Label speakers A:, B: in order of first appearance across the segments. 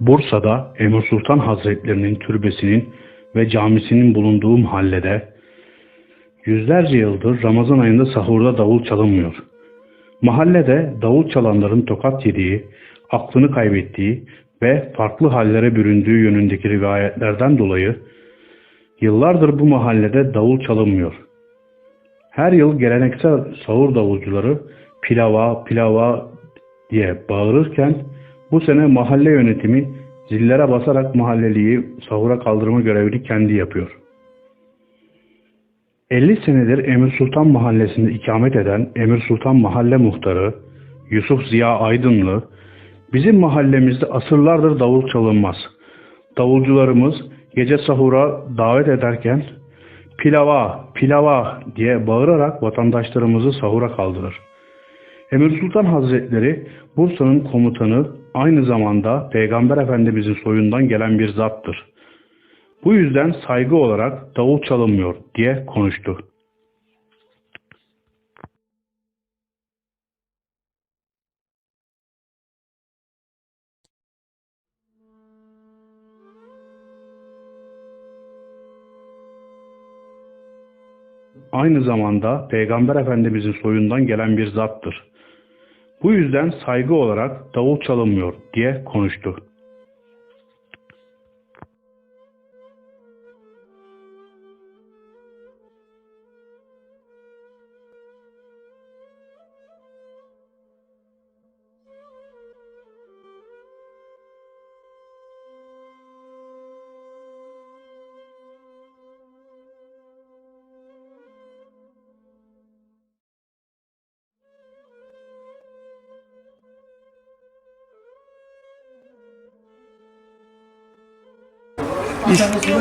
A: Bursa'da Emir Sultan Hazretlerinin türbesinin ve camisinin bulunduğu mahallede yüzlerce yıldır Ramazan ayında sahurda davul çalınmıyor. Mahallede davul çalanların tokat yediği, aklını kaybettiği ve farklı hallere büründüğü yönündeki rivayetlerden dolayı yıllardır bu mahallede davul çalınmıyor. Her yıl geleneksel sahur davulcuları pilava pilava diye bağırırken bu sene mahalle yönetimi zillere basarak mahalleliyi sahura kaldırma görevini kendi yapıyor. 50 senedir Emir Sultan Mahallesi'nde ikamet eden Emir Sultan Mahalle Muhtarı Yusuf Ziya Aydınlı bizim mahallemizde asırlardır davul çalınmaz. Davulcularımız gece sahura davet ederken pilava pilava diye bağırarak vatandaşlarımızı sahura kaldırır. Emir Sultan Hazretleri Bursa'nın komutanı aynı zamanda Peygamber Efendimizin soyundan gelen bir zattır. Bu yüzden saygı olarak davul çalınmıyor diye konuştu. Aynı zamanda Peygamber Efendimizin soyundan gelen bir zattır. Bu yüzden saygı olarak davul çalınmıyor diye konuştu.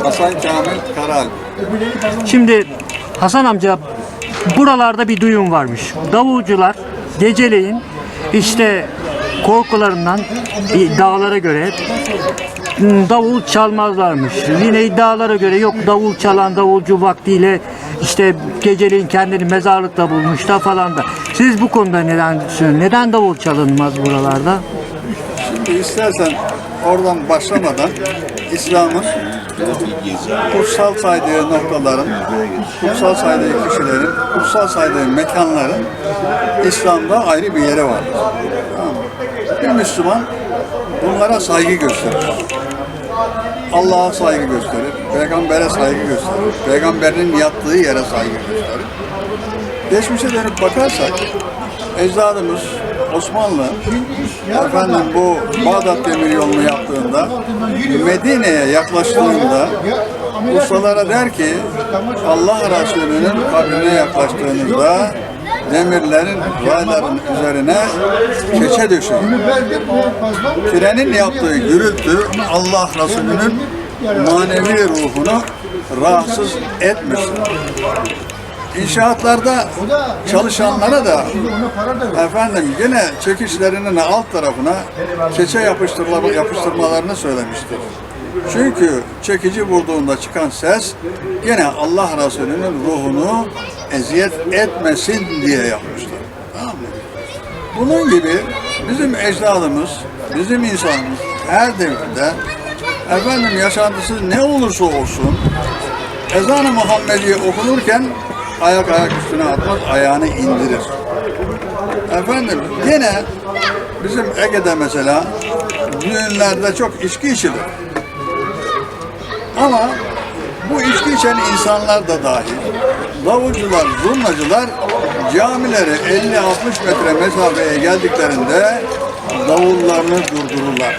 B: Hasan Kamil Karalp.
C: Şimdi Hasan amca buralarda bir duyum varmış. Davulcular geceleyin işte korkularından iddialara göre hmm, davul çalmazlarmış. Yine iddialara göre yok davul çalan davulcu vaktiyle işte geceleyin kendini mezarlıkta bulmuş da falan da. Siz bu konuda neden düşünüyorsunuz? Neden davul çalınmaz buralarda?
B: İstersen oradan başlamadan İslam'ın kutsal saydığı noktaların, kutsal saydığı kişilerin, kutsal saydığı mekanların İslam'da ayrı bir yeri vardır. Tamam? Bir Müslüman bunlara saygı gösterir. Allah'a saygı gösterir, peygambere saygı gösterir, peygamberin yattığı yere saygı gösterir. Geçmişe dönüp bakarsak ecdadımız Osmanlı efendim bu Bağdat Demir yolunu yaptığında Medine'ye yaklaştığında ustalara der ki Allah Resulü'nün kabrine yaklaştığınızda demirlerin rayların üzerine keçe döşeyin. Trenin yaptığı gürültü Allah Resulü'nün manevi ruhunu rahatsız etmesin. İnşaatlarda çalışanlara da efendim yine çekişlerinin alt tarafına keçe yapıştırma, yapıştırmalarını söylemiştir. Çünkü çekici vurduğunda çıkan ses yine Allah Resulü'nün ruhunu eziyet etmesin diye yapmışlar. Tamam mı? Bunun gibi bizim ecdadımız, bizim insanımız her devirde efendim yaşantısı ne olursa olsun ezan-ı Muhammediye okunurken ayak ayak üstüne atmaz, ayağını indirir. Efendim yine bizim Ege'de mesela düğünlerde çok içki içilir. Ama bu içki içen insanlar da dahil, davulcular, zurnacılar camileri 50-60 metre mesafeye geldiklerinde davullarını durdururlar.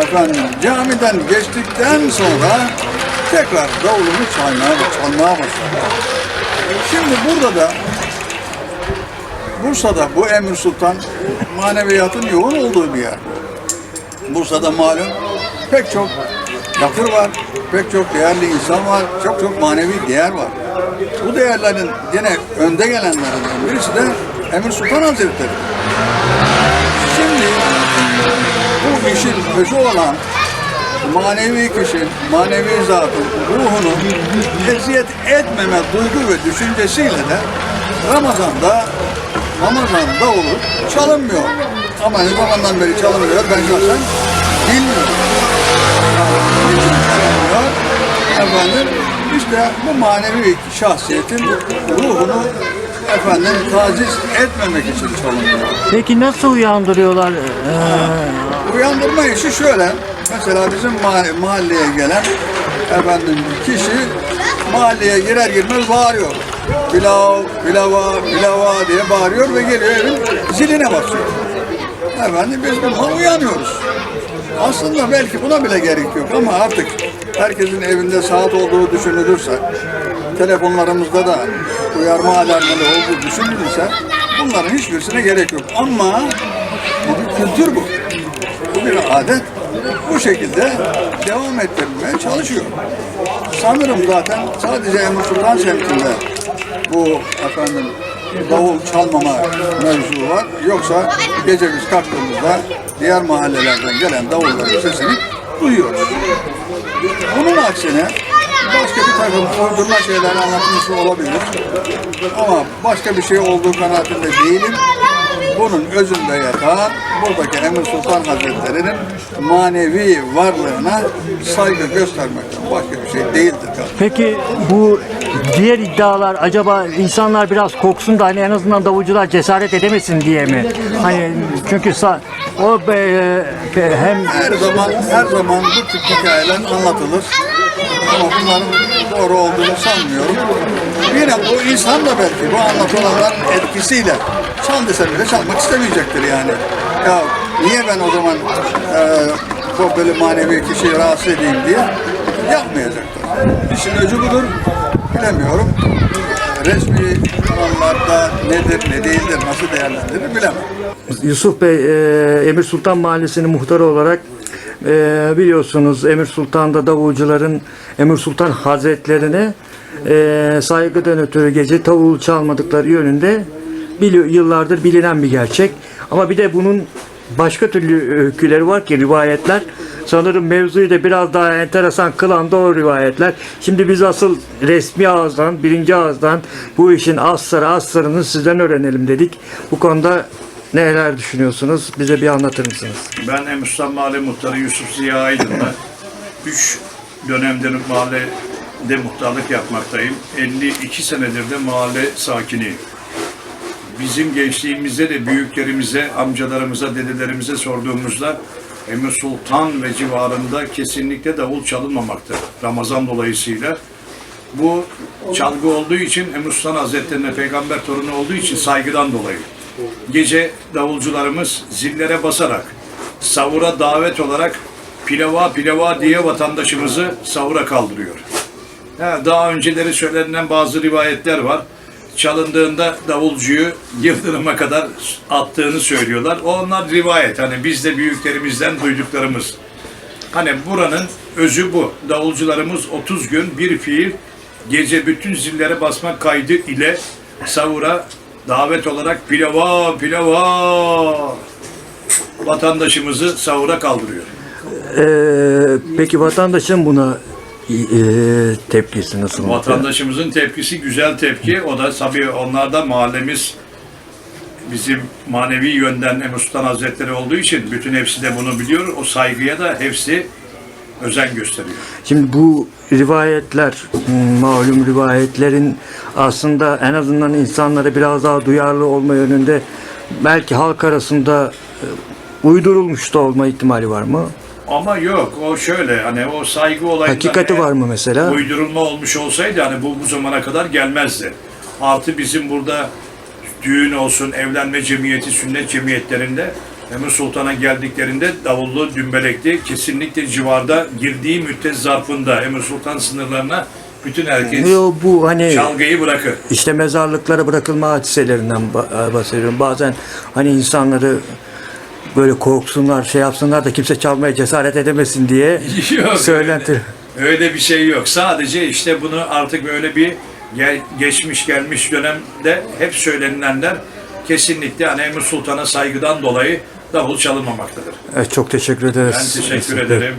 B: Efendim camiden geçtikten sonra tekrar davulunu çalmaya, çalmaya başlar. Şimdi burada da Bursa'da bu Emir Sultan maneviyatın yoğun olduğu bir yer. Bursa'da malum pek çok yakır var, pek çok değerli insan var, çok çok manevi değer var. Bu değerlerin yine önde gelenlerinden birisi de Emir Sultan Hazretleri. Şimdi bu işin özü olan manevi kişinin, manevi zatın ruhunu eziyet etmeme duygu ve düşüncesiyle de Ramazan'da Ramazan'da olur çalınmıyor. Ama ne zamandan beri çalınmıyor ben şahsen bilmiyor. Yani niçin çalınıyor? Efendim işte bu manevi şahsiyetin ruhunu efendim taciz etmemek için çalınıyor.
C: Peki nasıl uyandırıyorlar? Ee,
B: Uyandırma işi şöyle. Mesela bizim ma- mahalleye gelen efendim kişi mahalleye girer girmez bağırıyor. Pilav, pilava, pilava diye bağırıyor ve geliyor evin ziline basıyor. Efendim biz bundan uyanıyoruz. Aslında belki buna bile gerek yok ama artık herkesin evinde saat olduğu düşünülürse, telefonlarımızda da uyarma alarmları olduğu düşünülürse bunların hiçbirisine gerek yok. Ama bu bir kültür bu. Bu bir adet. Bu şekilde devam ettirilmeye çalışıyor. Sanırım zaten sadece Emre Sultan semtinde bu efendim davul çalmama mevzu var. Yoksa gece biz kalktığımızda diğer mahallelerden gelen davulların sesini duyuyoruz. Bunun aksine başka bir takım uydurma şeyler anlatılmış olabilir. Ama başka bir şey olduğu kanaatinde değilim. Bunun özünde yatan buradaki Emir Sultan Hazretleri'nin manevi varlığına saygı göstermekten başka bir şey değildir.
C: peki bu diğer iddialar acaba insanlar biraz korksun da hani en azından davulcular cesaret edemesin diye mi? Hani çünkü sa- o be, be- hem
B: Her zaman her zaman bu tip hikayeler anlatılır. Ama bunların doğru olduğunu sanmıyorum. Yine bu insan da belki bu anlatılanların etkisiyle çal dese bile çalmak istemeyecektir yani. Ya niye ben o zaman e, bu böyle manevi kişiyi rahatsız edeyim diye yapmayacaktır. İşin özü budur. Bilemiyorum. Resmi kanallarda nedir, ne değildir, nasıl değerlendirilir bilemem.
C: Yusuf Bey, e, Emir Sultan Mahallesi'nin muhtarı olarak e, biliyorsunuz Emir Sultan'da davulcuların Emir Sultan Hazretlerine e, saygıdan ötürü gece davul çalmadıkları yönünde bili- yıllardır bilinen bir gerçek. Ama bir de bunun başka türlü öyküleri var ki rivayetler. Sanırım mevzuyu da biraz daha enteresan kılan da o rivayetler. Şimdi biz asıl resmi ağızdan, birinci ağızdan bu işin asları aslarını sizden öğrenelim dedik. Bu konuda neler düşünüyorsunuz? Bize bir anlatır mısınız?
D: Ben Emustan Mahalle Muhtarı Yusuf Ziya Aydın'la 3 dönemdir mahallede muhtarlık yapmaktayım. 52 senedir de mahalle sakiniyim. Bizim gençliğimizde de büyüklerimize, amcalarımıza, dedelerimize sorduğumuzda Emir Sultan ve civarında kesinlikle davul çalınmamakta Ramazan dolayısıyla. Bu çalgı olduğu için Emir Sultan Hazretlerine peygamber torunu olduğu için saygıdan dolayı. Gece davulcularımız zillere basarak savura davet olarak pilava pilava diye vatandaşımızı savura kaldırıyor. Ha, daha önceleri söylenen bazı rivayetler var. Çalındığında davulcuyu yıldırıma kadar attığını söylüyorlar. Onlar rivayet. Hani biz de büyüklerimizden duyduklarımız. Hani buranın özü bu. Davulcularımız 30 gün bir fiil gece bütün zillere basmak kaydı ile savura davet olarak pilava pilava vatandaşımızı savura kaldırıyor.
C: Ee, peki vatandaşın buna e, tepkisi nasıl?
D: Vatandaşımızın tepkisi güzel tepki. O da tabii onlarda mahallemiz bizim manevi yönden Emre Sultan Hazretleri olduğu için bütün hepsi de bunu biliyor. O saygıya da hepsi özen gösteriyor.
C: Şimdi bu rivayetler, hmm, malum rivayetlerin aslında en azından insanlara biraz daha duyarlı olma yönünde belki halk arasında e, uydurulmuş da olma ihtimali var mı?
D: Ama yok o şöyle hani o saygı olayından
C: Hakikati var mı mesela?
D: Uydurulma olmuş olsaydı hani bu bu zamana kadar gelmezdi. Artı bizim burada düğün olsun, evlenme cemiyeti, sünnet cemiyetlerinde Emir Sultan'a geldiklerinde davullu, dümbelekli kesinlikle civarda girdiği müddet zarfında Emir Sultan sınırlarına bütün herkes
C: Yo, bu hani
D: çalgıyı bırakır.
C: işte mezarlıklara bırakılma hadiselerinden ba- bahsediyorum. Bazen hani insanları böyle korksunlar, şey yapsınlar da kimse çalmaya cesaret edemesin diye
D: Yok,
C: söylenti.
D: Öyle bir şey yok. Sadece işte bunu artık böyle bir gel- geçmiş gelmiş dönemde hep söylenilenler kesinlikle hani Emir Sultan'a saygıdan dolayı davul çalınmamaktadır.
C: Evet, çok teşekkür ederiz.
D: Ben teşekkür ederim.